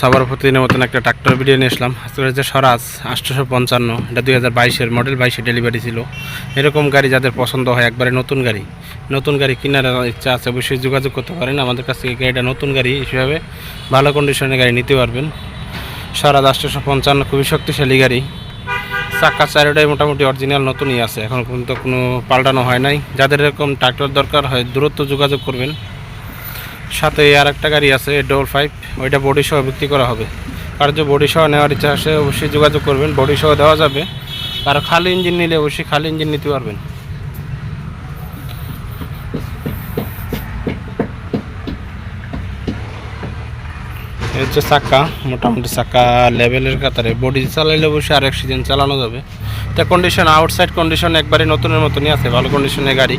সাবার প্রতিদিনের মতন একটা ট্রাক্টর ভিডিও নিয়ে আসলাম আজকে হচ্ছে স্বরাজ, আটশোশো পঞ্চান্ন। এটা দুই হাজার বাইশের মডেল বাইশে ডেলিভারি ছিল। এরকম গাড়ি যাদের পছন্দ হয়, একবারে নতুন গাড়ি। নতুন গাড়ি কেনার ইচ্ছা আছে, অবশ্যই যোগাযোগ করতে পারেন। আমাদের কাছ থেকে গাড়িটা নতুন গাড়ি হিসেবে ভালো কন্ডিশনের গাড়ি নিতে পারবেন। স্বরাজ, আটশোশো পঞ্চান্ন, খুবই শক্তিশালী গাড়ি। চাকা চারোটাই মোটামুটি অরিজিনাল নতুনই আছে। এখন পর্যন্ত কোনো পাল্টানো হয় নাই। যাদের এরকম ট্রাক্টর দরকার হয় দূরত্ব যোগাযোগ করবেন। সাথে আর একটা গাড়ি আছে ডবল ফাইভ ওইটা বডি সহ বিক্রি করা হবে। আর যে বডি সহ নেওয়ার ইচ্ছা আসে, অবশ্যই যোগাযোগ করবেন। বডি সহ দেওয়া যাবে। আর খালি ইঞ্জিন নিলে অবশ্যই খালি ইঞ্জিন নিতে পারবেন। হচ্ছে চাক্কা মোটামুটি চাক্কা লেভেলের কাতারে। বডি চালাইলে অবশ্যই আর সিজন চালানো যাবে। তা কন্ডিশন আউটসাইড কন্ডিশন একবারে নতুনের মতনই আছে। ভালো কন্ডিশনের গাড়ি।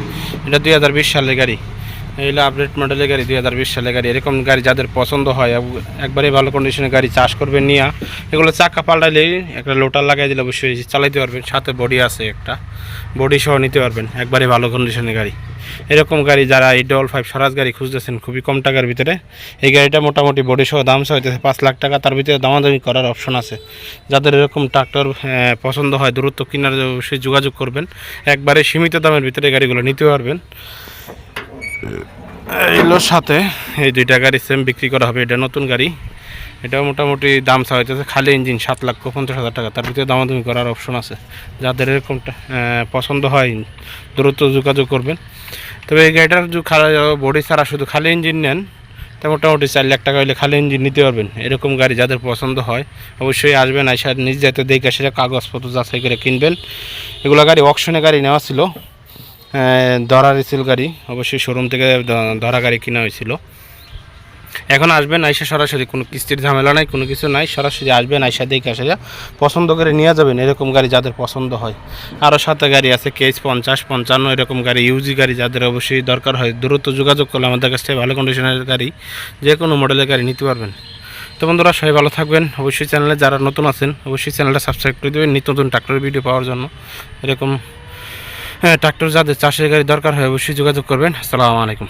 এটা দুই হাজার বিশ সালের গাড়ি। এইগুলো আপডেট মডেলের গাড়ি, দুই হাজার বিশ সালের গাড়ি। এরকম গাড়ি যাদের পছন্দ হয় একবারে ভালো কন্ডিশনের গাড়ি চাষ করবেন নিয়ে। এগুলো চাকা পাল্টাইলেই একটা লোটার লাগাই দিলে অবশ্যই চালাইতে পারবেন। সাথে বডি আছে একটা। বডি সহ নিতে পারবেন একবারে ভালো কন্ডিশনের গাড়ি। এরকম গাড়ি যারা এই ডবল ফাইভ সরাজ গাড়ি খুঁজতেছেন, খুবই কম টাকার ভিতরে, এই গাড়িটা মোটামুটি বডি সহ দাম সহ হইতেছে পাঁচ লাখ টাকা। তার ভিতরে দামাদামি করার অপশন আছে। যাদের এরকম ট্রাক্টর পছন্দ হয়, দূরত্ব কেনার অবশ্যই যোগাযোগ করবেন। একবারে সীমিত দামের ভিতরে গাড়িগুলো নিতে পারবেন। এগুলোর সাথে। এই দুইটা গাড়ি সেম বিক্রি করা হবে। এটা নতুন গাড়ি। এটাও মোটামুটি দাম চা হইতেছে খালি ইঞ্জিন সাত লাখ পঞ্চাশ হাজার টাকা। তার ভিতরে দামাদামি করার অপশন আছে। যাদের এরকমটা পছন্দ হয়, দ্রুত যোগাযোগ করবেন। তবে এই গাড়িটার বডি ছাড়া শুধু খালি ইঞ্জিন নেন, তা মোটামুটি চার লাখ টাকা হলে খালি ইঞ্জিন নিতে পারবেন। এরকম গাড়ি যাদের পছন্দ হয়, অবশ্যই আসবেন, আইসা নিজ যাতে দেখে সেটা কাগজপত্র যাচাই করে কিনবেন। এগুলো গাড়ি অকশনে গাড়ি নেওয়া ছিল। ধরা রিসিল গাড়ি। অবশ্যই শোরুম থেকে ধরা গাড়ি কেনা হয়েছিল। এখন আসবেন, আইসা সরাসরি, কোনো কিস্তির ঝামেলা নাই, কোনো কিছু নাই। সরাসরি আসবেন, আইসা দেখে আসা যা পছন্দ করে নিয়ে যাবেন, এরকম গাড়ি যাদের পছন্দ হয়। আরও সাথে গাড়ি আছে কেস পঞ্চাশ, পঞ্চান্ন, এরকম গাড়ি ইউজি গাড়ি যাদের অবশ্যই দরকার হয়। দ্রুত যোগাযোগ করলে আমাদের কাছ থেকে ভালো কন্ডিশনের গাড়ি যে কোনো মডেলের গাড়ি নিতে পারবেন। তো বন্ধুরা, সবাই ভালো থাকবেন। অবশ্যই চ্যানেলে যারা নতুন আছেন, অবশ্যই চ্যানেলটা সাবস্ক্রাইব করে দেবেন। নিত্য নতুন ট্রাক্টর ভিডিও পাওয়ার জন্য। এরকম হ্যাঁ ট্রাক্টর যাদের চাষের গাড়ি দরকার হয় অবশ্যই যোগাযোগ করবেন। আসসালামু আলাইকুম।